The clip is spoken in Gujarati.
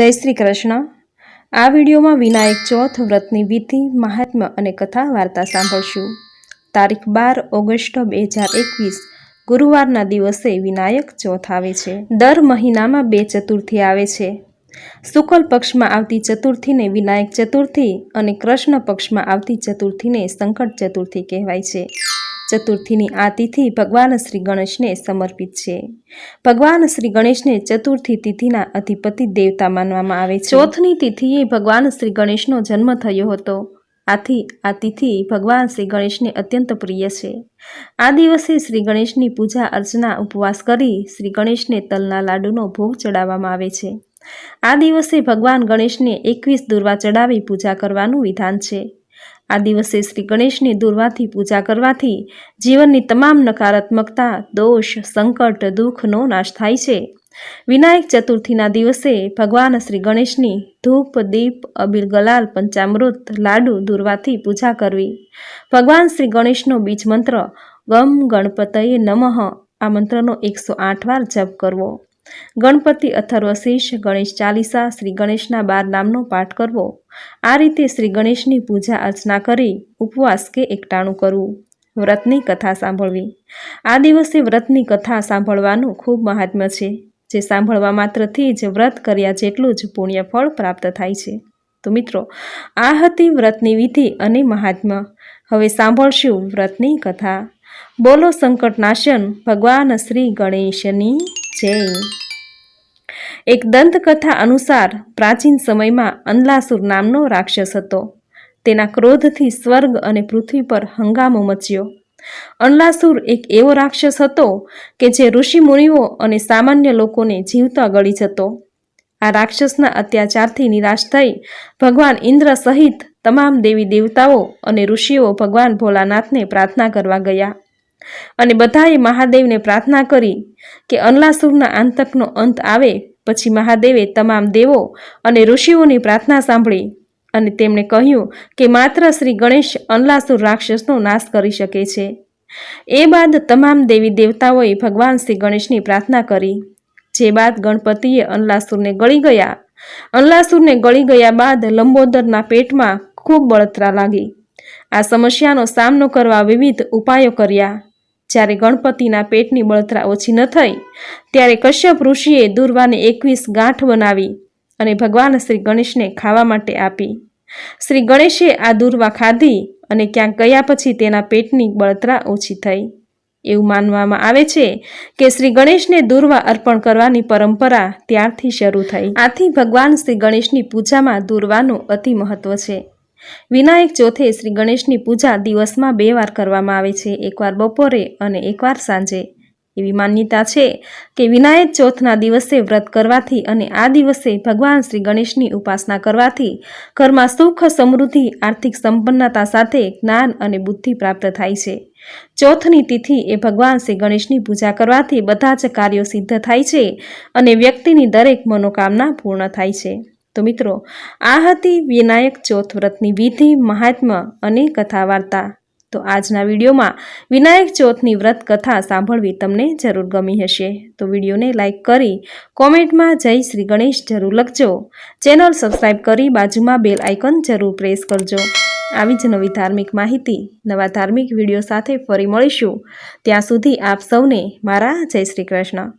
જય શ્રી કૃષ્ણ. આ વિડીયોમાં વિનાયક ચોથ વ્રતની વિધિ, મહાત્મ્ય અને કથા વાર્તા સાંભળશું. તારીખ બાર ઓગસ્ટ બે હજાર એકવીસ, ગુરુવારના દિવસે વિનાયક ચોથ આવે છે. દર મહિનામાં બે ચતુર્થી આવે છે. શુકલ પક્ષમાં આવતી ચતુર્થીને વિનાયક ચતુર્થી અને કૃષ્ણ પક્ષમાં આવતી ચતુર્થીને સંકટ ચતુર્થી કહેવાય છે. ચતુર્થીની આ તિથિ ભગવાન શ્રી ગણેશને સમર્પિત છે. ભગવાન શ્રી ગણેશને ચતુર્થી તિથિના અધિપતિ દેવતા માનવામાં આવે છે. ચોથની તિથિએ ભગવાન શ્રી ગણેશનો જન્મ થયો હતો. આથી આ તિથિ ભગવાન શ્રી ગણેશને અત્યંત પ્રિય છે. આ દિવસે શ્રી ગણેશની પૂજા અર્ચના ઉપવાસ કરી શ્રી ગણેશને તલના લાડુનો ભોગ ચડાવવામાં આવે છે. આ દિવસે ભગવાન ગણેશને એકવીસ દુર્વા ચડાવી પૂજા કરવાનું વિધાન છે. આ દિવસે શ્રી ગણેશની દુર્વાથી પૂજા કરવાથી જીવનની તમામ નકારાત્મકતા, દોષ, સંકટ, દુઃખનો નાશ થાય છે. વિનાયક ચતુર્થીના દિવસે ભગવાન શ્રી ગણેશની ધૂપ, દીપ, અબીલ ગલાલ, પંચામૃત, લાડુ, દુર્વાથી પૂજા કરવી. ભગવાન શ્રી ગણેશનો બીજ મંત્ર, ગમ ગણપતયે નમઃ, આ મંત્રનો એકસો આઠ વાર જપ કરવો. ગણપતિ અથર્વશીષ, ગણેશ ચાલીસા, શ્રી ગણેશના બાર નામનો પાઠ કરવો. આ રીતે શ્રી ગણેશની પૂજા અર્ચના કરી, ઉપવાસ કે એકટાણું કરવું. વ્રતની કથા સાંભળવી. આ દિવસે વ્રતની કથા સાંભળવાનું ખૂબ મહાત્મ્ય છે, જે સાંભળવા માત્રથી જ વ્રત કર્યા જેટલું જ પુણ્ય ફળ પ્રાપ્ત થાય છે. તો મિત્રો, આ હતી વ્રતની વિધિ અને મહાત્મ્ય. હવે સાંભળશું વ્રતની કથા. બોલો સંકટનાશન, ભગવાન શ્રી ગણેશની જય. એક દંતકથા અનુસાર પ્રાચીન સમયમાં અંલાસુર નામનો રાક્ષસ હતો. તેના ક્રોધથી સ્વર્ગ અને પૃથ્વી પર હંગામો મચ્યો. અંલાસુર એક એવો રાક્ષસ હતો કે જે ઋષિમુનિઓ અને સામાન્ય લોકોને જીવતા ગળી જતો. આ રાક્ષસના અત્યાચારથી નિરાશ થઈ ભગવાન ઇન્દ્ર સહિત તમામ દેવી દેવતાઓ અને ઋષિઓ ભગવાન ભોલાનાથને પ્રાર્થના કરવા ગયા. અને બધાએ મહાદેવને પ્રાર્થના કરી કે અંલાસુરના આંતકનો અંત આવે પછી મહાદેવે તમામ દેવો અને ઋષિઓની પ્રાર્થના સાંભળી અને તેમણે કહ્યું કે માત્ર શ્રી ગણેશ અનલાસુર રાક્ષસનો નાશ કરી શકે છે. એ બાદ તમામ દેવી દેવતાઓએ ભગવાન શ્રી ગણેશની પ્રાર્થના કરી. જે બાદ ગણપતિએ અનલાસુરને ગળી ગયા. અનલાસુરને ગળી ગયા બાદ લંબોદરના પેટમાં ખૂબ બળતરા લાગી. આ સમસ્યાનો સામનો કરવા વિવિધ ઉપાયો કર્યા. જ્યારે ગણપતિના પેટની બળતરા ઓછી ન થઈ, ત્યારે કશ્યપ ઋષિએ દુર્વાને એકવીસ ગાંઠ બનાવી અને ભગવાન શ્રી ગણેશને ખાવા માટે આપી. શ્રી ગણેશે આ દુર્વા ખાધી અને ક્યાંક ગયા પછી તેના પેટની બળતરા ઓછી થઈ. એવું માનવામાં આવે છે કે શ્રી ગણેશને દુર્વા અર્પણ કરવાની પરંપરા ત્યારથી શરૂ થઈ. આથી ભગવાન શ્રી ગણેશની પૂજામાં દુર્વાનું અતિ મહત્વ છે. વિનાયક ચોથે શ્રી ગણેશની પૂજા દિવસમાં બે વાર કરવામાં આવે છે, એકવાર બપોરે અને એકવાર સાંજે. એવી માન્યતા છે કે વિનાયક ચોથના દિવસે વ્રત કરવાથી અને આ દિવસે ભગવાન શ્રી ગણેશની ઉપાસના કરવાથી ઘરમાં સુખ, સમૃદ્ધિ, આર્થિક સંપન્નતા સાથે જ્ઞાન અને બુદ્ધિ પ્રાપ્ત થાય છે. ચોથની તિથિ એ ભગવાન શ્રી ગણેશની પૂજા કરવાથી બધા જ કાર્યો સિદ્ધ થાય છે અને વ્યક્તિની દરેક મનોકામના પૂર્ણ થાય છે. તો મિત્રો, આ હતી વિનાયક ચોથ વ્રતની વિધિ, મહાત્મ્ય અને કથા વાર્તા તો આજના વિડીયોમાં વિનાયક ચોથની વ્રત કથા સાંભળવી તમને જરૂર ગમી હશે. તો વિડીયોને લાઇક કરી કોમેન્ટમાં જય શ્રી ગણેશ જરૂર લખજો. ચેનલ સબસ્ક્રાઈબ કરી બાજુમાં બેલ આઇકન જરૂર પ્રેસ કરજો. આવી જ નવી ધાર્મિક માહિતી, નવા ધાર્મિક વીડિયો સાથે ફરી મળીશું. ત્યાં સુધી આપ સૌને મારા જય શ્રી કૃષ્ણ.